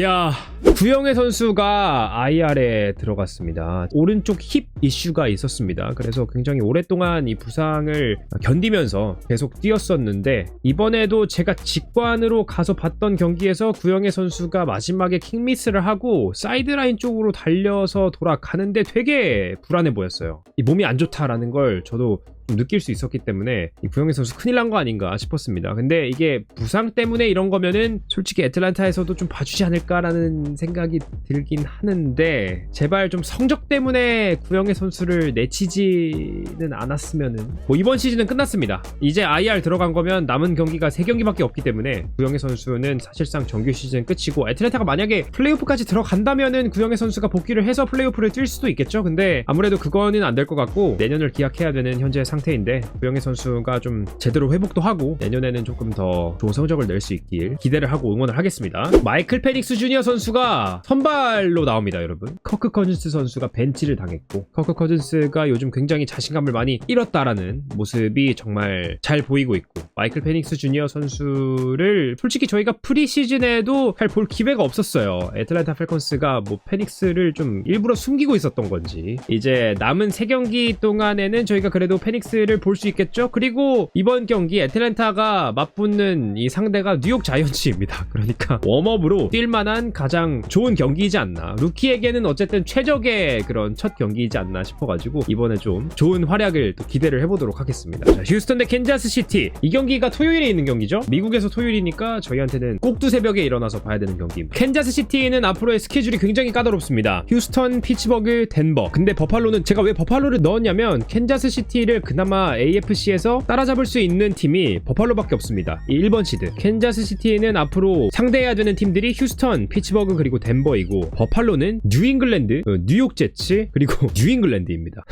야 구영애 선수가 IR에 들어갔습니다. 오른쪽 힙 이슈가 있었습니다. 그래서 굉장히 오랫동안 이 부상을 견디면서 계속 뛰었었는데 이번에도 제가 직관으로 가서 봤던 경기에서 구영애 선수가 마지막에 킹미스를 하고 사이드라인 쪽으로 달려서 돌아가는데 되게 불안해 보였어요. 이 몸이 안 좋다라는 걸 저도 좀 느낄 수 있었기 때문에 이 구영애 선수 큰일 난 거 아닌가 싶었습니다. 근데 이게 부상 때문에 이런 거면은 솔직히 애틀란타에서도 좀 봐주지 않을까라는 생각이 들긴 하는데 제발 좀 성적 때문에 구영애 선수를 내치지는 않았으면은 뭐 이번 시즌은 끝났습니다. 이제 IR 들어간 거면 남은 경기가 3경기밖에 없기 때문에 구영애 선수는 사실상 정규 시즌 끝이고 애틀란타가 만약에 플레이오프까지 들어간다면은 구영애 선수가 복귀를 해서 플레이오프를 뛸 수도 있겠죠. 근데 아무래도 그거는 안 될 것 같고 내년을 기약해야 되는 현재 상 태인데 구영애 선수가 좀 제대로 회복도 하고 내년에는 조금 더 좋은 성적을 낼 수 있길 기대를 하고 응원을 하겠습니다. 마이클 페닉스 주니어 선수가 선발로 나옵니다, 여러분. 커크 커즌스 선수가 벤치를 당했고 커크 커즌스가 요즘 굉장히 자신감을 많이 잃었다라는 모습이 정말 잘 보이고 있고 마이클 페닉스 주니어 선수를 솔직히 저희가 프리시즌에도 잘 볼 기회가 없었어요. 애틀란타 펠컨스가 뭐 페닉스를 좀 일부러 숨기고 있었던 건지 이제 남은 3경기 동안에는 저희가 그래도 페닉스 를 볼 수 있겠죠? 그리고 이번 경기 애틀랜타가 맞붙는 이 상대가 뉴욕 자이언츠입니다. 그러니까 웜업으로 뛸 만한 가장 좋은 경기이지 않나. 루키에게는 어쨌든 최적의 그런 첫 경기이지 않나 싶어가지고 이번에 좀 좋은 활약을 또 기대를 해보도록 하겠습니다. 자, 휴스턴 대 캔자스 시티. 이 경기가 토요일에 있는 경기죠? 미국에서 토요일이니까 저희한테는 꼭두 새벽에 일어나서 봐야 되는 경기입니다. 캔자스 시티는 앞으로의 스케줄이 굉장히 까다롭습니다. 휴스턴, 피츠버그, 덴버. 근데 버팔로는 제가 왜 버팔로를 넣었냐면 캔자스 시티를 그 나마 AFC에서 따라잡을 수 있는 팀이 버팔로밖에 없습니다. 이 1번 시드. 캔자스 시티는 앞으로 상대해야 되는 팀들이 휴스턴, 피츠버그 그리고 덴버이고 버팔로는 뉴잉글랜드, 어, 뉴욕 제츠 그리고 뉴잉글랜드입니다.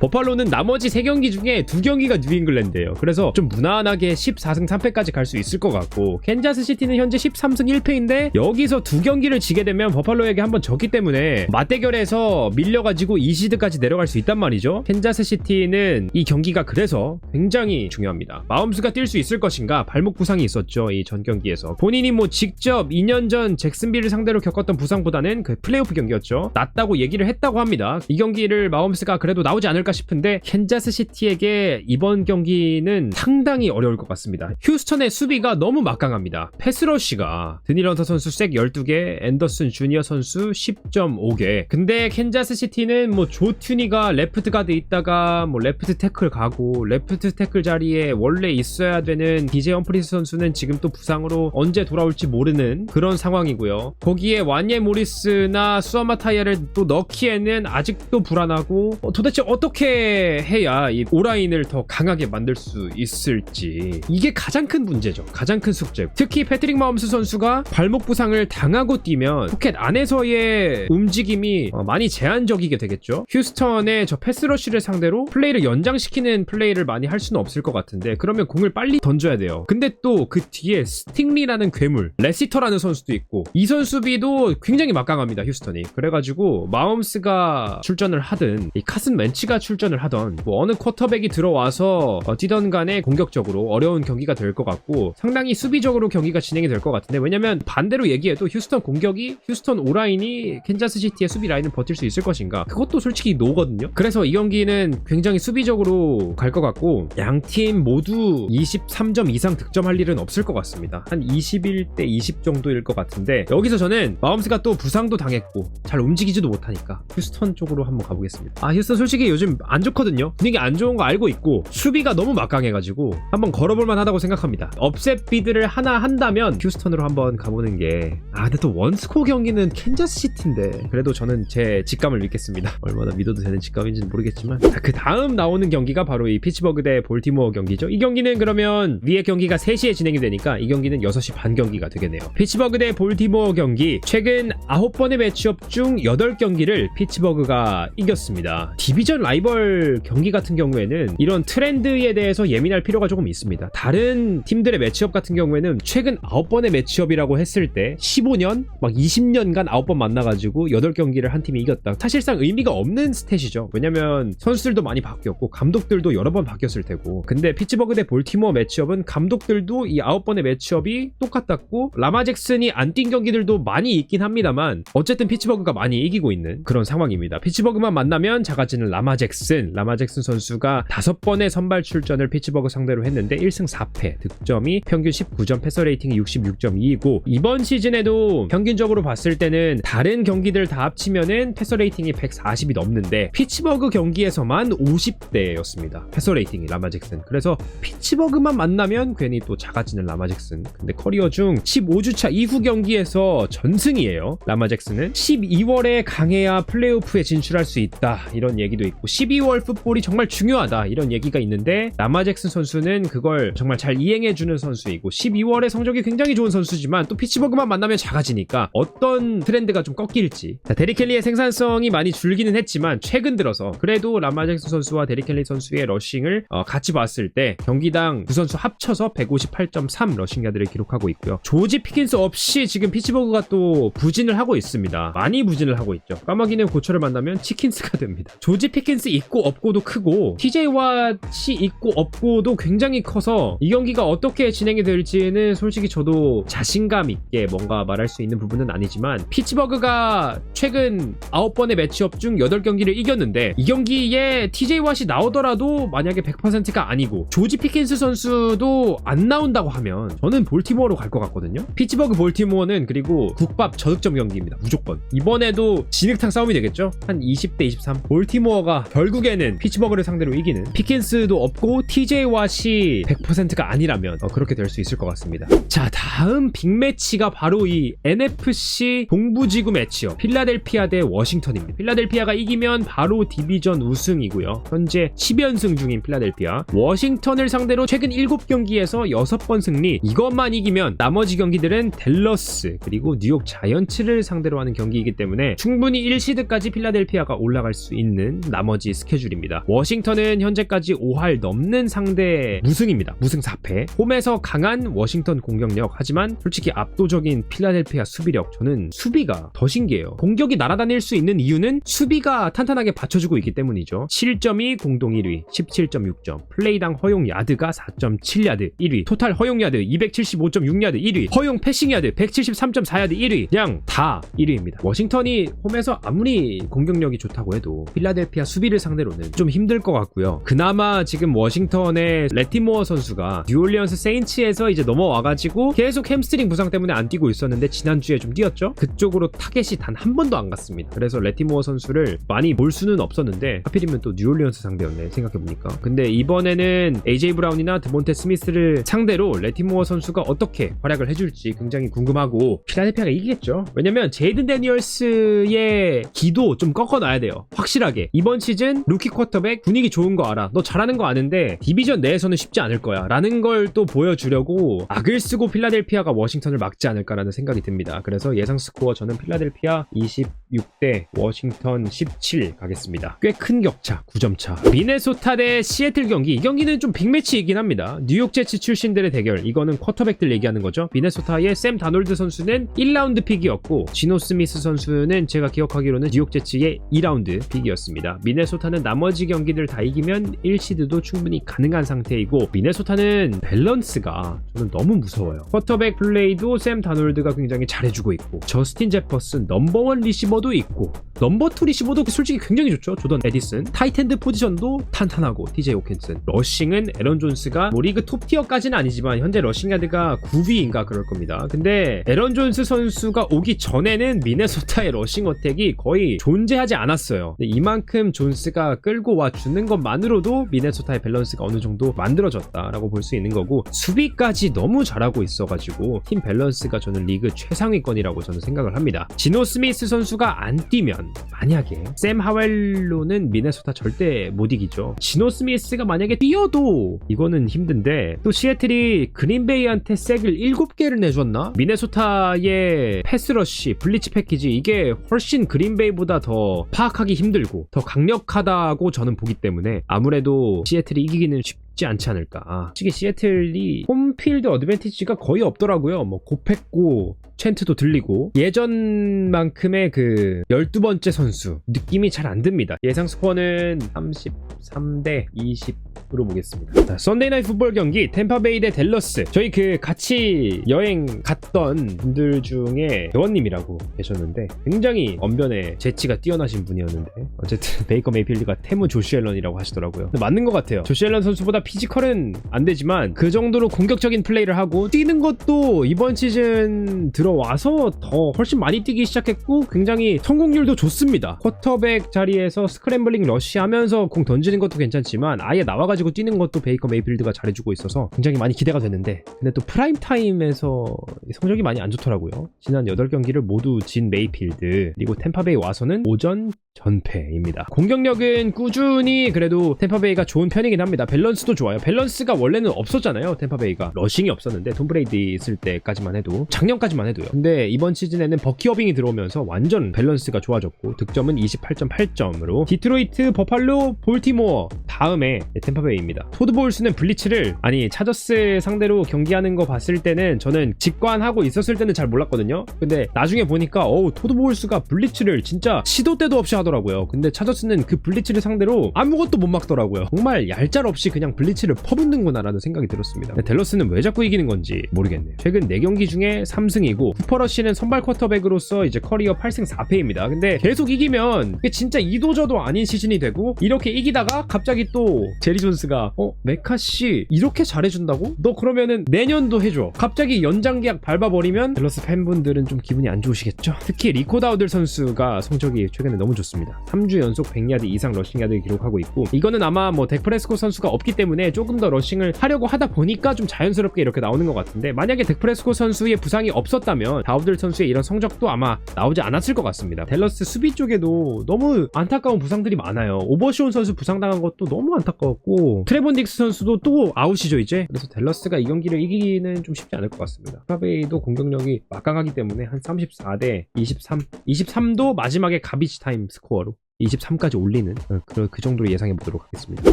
버팔로는 나머지 3경기 중에 2경기가 뉴잉글랜드예요. 그래서 좀 무난하게 14승 3패까지 갈 수 있을 것 같고 캔자스 시티는 현재 13승 1패인데 여기서 두 경기를 지게 되면 버팔로에게 한번 졌기 때문에 맞대결에서 밀려가지고 2시드까지 내려갈 수 있단 말이죠. 캔자스 시티는 이 경기가 그래서 굉장히 중요합니다. 마음수가 뛸 수 있을 것인가 발목 부상이 있었죠. 이 전 경기에서 본인이 뭐 직접 2년 전 잭슨빌을 상대로 겪었던 부상보다는 그 플레이오프 경기였죠. 낫다고 얘기를 했다고 합니다. 이 경기를 마홈스가 그래도 나오지 않을 까 싶은데 캔자스 시티에게 이번 경기는 상당히 어려울 것 같습니다. 휴스턴의 수비가 너무 막강합니다. 패스러쉬가 드니런터 선수 색 12개, 앤더슨 주니어 선수 10.5개. 근데 캔자스 시티는 뭐 조튜니가 레프트 가드 있다가 뭐 레프트 태클 가고 레프트 태클 자리에 원래 있어야 되는 디제 험프리스 선수는 지금 또 부상으로 언제 돌아올지 모르는 그런 상황이고요. 거기에 완예 모리스나 수아마 타이아를 또 넣기에는 아직도 불안하고 어, 도대체 어 떻게 해야 이 오라인을 더 강하게 만들 수 있을지 이게 가장 큰 문제죠. 가장 큰 숙제. 특히 패트릭 마홈스 선수가 발목 부상을 당하고 뛰면 포켓 안에서의 움직임이 어, 많이 제한적이게 되겠죠. 휴스턴의 저 패스러쉬를 상대로 플레이를 연장시키는 플레이를 많이 할 수는 없을 것 같은데 그러면 공을 빨리 던져야 돼요. 근데 또 그 뒤에 스팅리라는 괴물, 레시터라는 선수도 있고 이 선수비도 굉장히 막강합니다. 휴스턴이. 그래가지고 마홈스가 출전을 하든 이 카슨 멘치가 출전을 하던 뭐 어느 쿼터백이 들어와서 어, 뛰던 간에 공격적으로 어려운 경기가 될 것 같고 상당히 수비적으로 경기가 진행이 될 것 같은데 왜냐면 반대로 얘기해도 휴스턴 공격이 휴스턴 오라인이 캔자스 시티의 수비 라인을 버틸 수 있을 것인가? 그것도 솔직히 노거든요. 그래서 이 경기는 굉장히 수비적으로 갈 것 같고 양 팀 모두 23점 이상 득점할 일은 없을 것 같습니다. 한 21대 20 정도일 것 같은데 여기서 저는 마음스가 또 부상도 당했고 잘 움직이지도 못하니까 휴스턴 쪽으로 한번 가보겠습니다. 아 휴스턴 솔직히 요즘 안 좋거든요. 분위기 안 좋은 거 알고 있고 수비가 너무 막강해가지고 한번 걸어볼 만 하다고 생각합니다. 업셋 비드를 하나 한다면 휴스턴으로 한번 가보는 게. 아 근데 또 원스코 경기는 캔자스 시티인데 그래도 저는 제 직감을 믿겠습니다. 얼마나 믿어도 되는 직감인지는 모르겠지만. 그 다음 나오는 경기가 바로 이 피츠버그 대 볼티모어 경기죠. 이 경기는 그러면 위에 경기가 3시에 진행이 되니까 이 경기는 6시 반 경기가 되겠네요. 피츠버그 대 볼티모어 경기 최근 9번의 매치업 중 8경기를 피츠버그가 이겼습니다. 디비전 라이벌 라이벌 경기 같은 경우에는 이런 트렌드에 대해서 예민할 필요가 조금 있습니다. 다른 팀들의 매치업 같은 경우에는 최근 9번의 매치업이라고 했을 때 15년, 막 20년간 9번 만나가지고 8경기를 한 팀이 이겼다. 사실상 의미가 없는 스탯이죠. 왜냐면 선수들도 많이 바뀌었고 감독들도 여러 번 바뀌었을 테고. 근데 피츠버그 대 볼티모어 매치업은 감독들도 이 9번의 매치업이 똑같았고 라마 잭슨이 안 뛴 경기들도 많이 있긴 합니다만 어쨌든 피츠버그가 많이 이기고 있는 그런 상황입니다. 피츠버그만 만나면 작아지는 라마 잭슨, 라마 잭슨 선수가 다섯 번의 선발 출전을 피츠버그 상대로 했는데 1승 4패, 득점이 평균 19점, 패서 레이팅이 66.2이고 이번 시즌에도 평균적으로 봤을 때는 다른 경기들 다 합치면은 패서 레이팅이 140이 넘는데 피츠버그 경기에서만 50대였습니다. 패서 레이팅이 라마 잭슨. 그래서 피츠버그만 만나면 괜히 또 작아지는 라마 잭슨. 근데 커리어 중 15주차 이후 경기에서 전승이에요. 라마 잭슨은 12월에 강해야 플레이오프에 진출할 수 있다. 이런 얘기도 있고 12월 풋볼이 정말 중요하다. 이런 얘기가 있는데 라마 잭슨 선수는 그걸 정말 잘 이행해주는 선수이고 12월에 성적이 굉장히 좋은 선수지만 또 피츠버그만 만나면 작아지니까 어떤 트렌드가 좀 꺾일지. 자, 데리켈리의 생산성이 많이 줄기는 했지만 최근 들어서 그래도 라마 잭슨 선수와 데리켈리 선수의 러싱을 어, 같이 봤을 때 경기당 두 선수 합쳐서 158.3 러싱 야드를 기록하고 있고요. 조지 피킨스 없이 지금 피츠버그가 또 부진을 하고 있습니다. 많이 부진을 하고 있죠. 까마귀는 고철을 만나면 치킨스가 됩니다. 조지 피킨 스 있고 없고도 크고 TJ 왓이 있고 없고도 굉장히 커서 이 경기가 어떻게 진행이 될지는 솔직히 저도 자신감 있게 뭔가 말할 수 있는 부분은 아니지만 피츠버그가 최근 9번의 매치업 중 8경기를 이겼는데 이 경기에 TJ 왓이 나오더라도 만약에 100%가 아니고 조지 피킨스 선수도 안 나온다고 하면 저는 볼티모어로 갈 것 같거든요. 피츠버그 볼티모어는 그리고 국밥 저득점 경기입니다. 무조건. 이번에도 진흙탕 싸움이 되겠죠? 한 20대 23. 볼티모어가 결국에는 피츠버그를 상대로 이기는 피킨스도 없고 TJ 왓이 100%가 아니라면 어, 그렇게 될 수 있을 것 같습니다. 자, 다음 빅매치가 바로 이 NFC 동부지구 매치요. 필라델피아 대 워싱턴입니다. 필라델피아가 이기면 바로 디비전 우승이고요. 현재 10연승 중인 필라델피아. 워싱턴을 상대로 최근 7경기에서 6번 승리. 이것만 이기면 나머지 경기들은 댈러스 그리고 뉴욕 자이언츠를 상대로 하는 경기이기 때문에 충분히 1시드까지 필라델피아가 올라갈 수 있는 나머지 스케줄입니다. 워싱턴은 현재까지 5할 넘는 상대 무승입니다. 무승 4패. 홈에서 강한 워싱턴 공격력 하지만 솔직히 압도적인 필라델피아 수비력 저는 수비가 더 신기해요. 공격이 날아다닐 수 있는 이유는 수비가 탄탄하게 받쳐주고 있기 때문이죠. 7점이 공동 1위, 17.6점, 플레이당 허용 야드가 4.7야드 1위, 토탈 허용 야드 275.6야드 1위, 허용 패싱 야드 173.4야드 1위, 그냥 다 1위입니다. 워싱턴이 홈에서 아무리 공격력이 좋다고 해도 필라델피아 수비 를 상대로는 좀 힘들 것 같고요. 그나마 지금 워싱턴의 레티모어 선수가 뉴올리언스 세인츠에서 이제 넘어와가지고 계속 햄스트링 부상 때문에 안 뛰고 있었는데 지난주에 좀 뛰었죠? 그쪽으로 타겟이 단 한 번도 안 갔습니다. 그래서 레티모어 선수를 많이 볼 수는 없었는데 하필이면 또 뉴올리언스 상대였네 생각해보니까. 근데 이번에는 AJ 브라운이나 드몬테 스미스를 상대로 레티모어 선수가 어떻게 활약을 해줄지 굉장히 궁금하고 필라델피아가 이기겠죠. 왜냐면 제이든 데니얼스의 기도 좀 꺾어놔야 돼요. 확실하게. 이번 시즌 루키 쿼터백 분위기 좋은 거 알아. 너 잘하는 거 아는데 디비전 내에서는 쉽지 않을 거야. 라는 걸 또 보여주려고 악을 쓰고 필라델피아가 워싱턴을 막지 않을까라는 생각이 듭니다. 그래서 예상 스코어 저는 필라델피아 26대 워싱턴 17 가겠습니다. 꽤 큰 격차, 9점 차. 미네소타 대 시애틀 경기. 이 경기는 좀 빅매치이긴 합니다. 뉴욕 제츠 출신들의 대결. 이거는 쿼터백들 얘기하는 거죠. 미네소타의 샘 다놀드 선수는 1라운드 픽이었고 지노 스미스 선수는 제가 기억하기로는 뉴욕 제츠의 2라운드 픽이었습니다. 미네 소타는 나머지 경기들 다 이기면 1시드도 충분히 가능한 상태이고 미네소타는 밸런스가 저는 너무 무서워요. 쿼터백 플레이도 샘 다놀드가 굉장히 잘해주고 있고 저스틴 제퍼슨 넘버원 리시버도 있고 넘버 투 리시버도 솔직히 굉장히 좋죠. 조던 에디슨 타이텐드 포지션도 탄탄하고 TJ 오켄슨 러싱은 에런 존스가 뭐 리그 톱티어까지는 아니지만 현재 러싱 야드가 9위인가 그럴 겁니다. 근데 에런 존스 선수가 오기 전에는 미네소타의 러싱 어택이 거의 존재하지 않았어요. 근데 이만큼 존 스가 끌고 와 주는 것만으로도 미네소타의 밸런스가 어느 정도 만들어졌다라고 볼 수 있는 거고 수비까지 너무 잘하고 있어가지고 팀 밸런스가 저는 리그 최상위권이라고 저는 생각을 합니다. 지노 스미스 선수가 안 뛰면 만약에 샘 하웰로는 미네소타 절대 못 이기죠. 지노 스미스가 만약에 뛰어도 이거는 힘든데 또 시애틀이 그린베이한테 색을 7개를 내줬나? 미네소타의 패스러쉬, 블리치 패키지 이게 훨씬 그린베이보다 더 파악하기 힘들고 더 강력 부족하다고 저는 보기 때문에 아무래도 시애틀이 이기기는 쉽 지 않지 않을까. 솔직히 시애틀이 홈필드 어드밴티지가 거의 없더라고요. 뭐 고펙고 챈트도 들리고 예전만큼의 그 12번째 선수 느낌이 잘 안 듭니다. 예상 스코어는 33대 20으로 보겠습니다. 자, 썬데이 나이트 풋볼 경기 템파베이 대 댈러스. 저희 그 같이 여행 갔던 분들 중에 대원님이라고 계셨는데 굉장히 언변에 재치가 뛰어나신 분이었는데 어쨌든 베이커 메이필드가 테무 조시 앨런이라고 하시더라고요. 맞는 것 같아요. 조시 앨런 선수보다 피지컬은 안 되지만 그 정도로 공격적인 플레이를 하고 뛰는 것도 이번 시즌 들어와서 더 훨씬 많이 뛰기 시작했고 굉장히 성공률도 좋습니다. 쿼터백 자리에서 스크램블링 러쉬하면서 공 던지는 것도 괜찮지만 아예 나와가지고 뛰는 것도 베이커 메이필드가 잘해주고 있어서 굉장히 많이 기대가 되는데 근데 또 프라임 타임에서 성적이 많이 안 좋더라고요. 지난 8경기를 모두 진 메이필드 그리고 템파베이 와서는 오전 전패입니다. 공격력은 꾸준히 그래도 템파베이가 좋은 편이긴 합니다. 밸런스도 좋아요. 밸런스가 원래는 없었잖아요. 템파베이가 러싱이 없었는데 톰 브레이드 있을 때까지만 해도 작년까지만 해도요. 근데 이번 시즌에는 버키 어빙이 들어오면서 완전 밸런스가 좋아졌고 득점은 28.8점으로 디트로이트, 버팔로, 볼티모어 다음에 템파베이입니다. 토드 볼스는 블리츠를 아니 차저스 상대로 경기하는 거 봤을 때는 저는 직관하고 있었을 때는 잘 몰랐거든요. 근데 나중에 보니까 어우 토드 볼스가 블리츠를 진짜 시도 때도 없이 하더 라고요. 근데 차저스는 그 블리츠를 상대로 아무것도 못 막더라고요. 정말 얄짤 없이 그냥 블리츠를 퍼붓는구나 라는 생각이 들었습니다. 델러스는 왜 자꾸 이기는 건지 모르겠네요. 최근 4경기 중에 3승이고 쿠퍼러쉬는 선발 쿼터백으로서 이제 커리어 8승 4패입니다. 근데 계속 이기면 진짜 이도저도 아닌 시즌이 되고 이렇게 이기다가 갑자기 또 제리 존스가 어 메카씨 이렇게 잘해준다고? 너 그러면은 내년도 해줘. 갑자기 연장 계약 밟아버리면 델러스 팬분들은 좀 기분이 안 좋으시겠죠? 특히 리코 다우들 선수가 성적이 최근에 너무 좋습니다. 3주 연속 100야드 이상 러싱 야드 기록하고 있고 이거는 아마 뭐 덱프레스코 선수가 없기 때문에 조금 더 러싱을 하려고 하다 보니까 좀 자연스럽게 이렇게 나오는 것 같은데 만약에 덱프레스코 선수의 부상이 없었다면 다우들 선수의 이런 성적도 아마 나오지 않았을 것 같습니다. 델러스 수비 쪽에도 너무 안타까운 부상들이 많아요. 오버시온 선수 부상당한 것도 너무 안타까웠고 트레본 딕스 선수도 또 아웃이죠 이제 그래서 델러스가 이 경기를 이기기는 좀 쉽지 않을 것 같습니다. 파베이도 공격력이 막강하기 때문에 한 34대 23 23도 마지막에 가비지 타임 스코 어로 23까지 올리는 어, 그, 그 정도로 예상해 보도록 하겠습니다.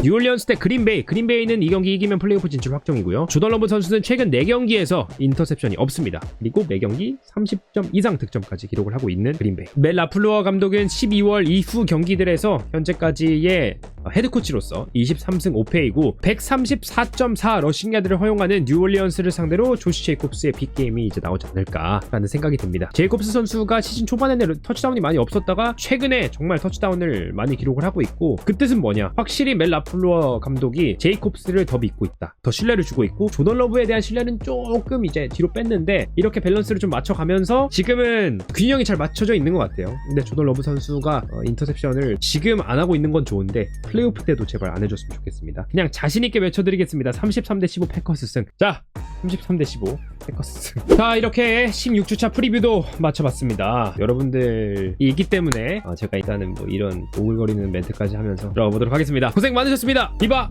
뉴올리언스 대 그린베이. 그린베이는 이 경기 이기면 플레이오프 진출 확정이고요. 조던 러브 선수는 최근 4경기에서 인터셉션이 없습니다. 그리고 매경기 30점 이상 득점까지 기록을 하고 있는 그린베이. 멜 라플로어 감독은 12월 이후 경기들에서 현재까지의 헤드코치로서 23승 5패이고 134.4 러싱야드를 허용하는 뉴올리언스를 상대로 조시 제이콥스의 빅게임이 이제 나오지 않을까라는 생각이 듭니다. 제이콥스 선수가 시즌 초반에는 터치다운이 많이 없었다가 최근에 정말 터치다운 을 많이 기록을 하고 있고 그 뜻은 뭐냐? 확실히 멜 라플로어 감독이 제이콥스를 더 믿고 있다. 더 신뢰를 주고 있고 조던 러브에 대한 신뢰는 조금 이제 뒤로 뺐는데 이렇게 밸런스를 좀 맞춰가면서 지금은 균형이 잘 맞춰져 있는 것 같아요. 근데 조던 러브 선수가 어, 인터셉션을 지금 안 하고 있는 건 좋은데 플레이오프 때도 제발 안 해줬으면 좋겠습니다. 그냥 자신있게 외쳐드리겠습니다. 33대 15 패커스 승. 자, 33대 15 패커스 승. 자, 이렇게 16주차 프리뷰도 맞춰봤습니다. 여러분들이 있기 때문에 어, 제가 일단은 뭐 이런 오글거리는 멘트까지 하면서 들어가 보도록 하겠습니다. 고생 많으셨습니다. 이바!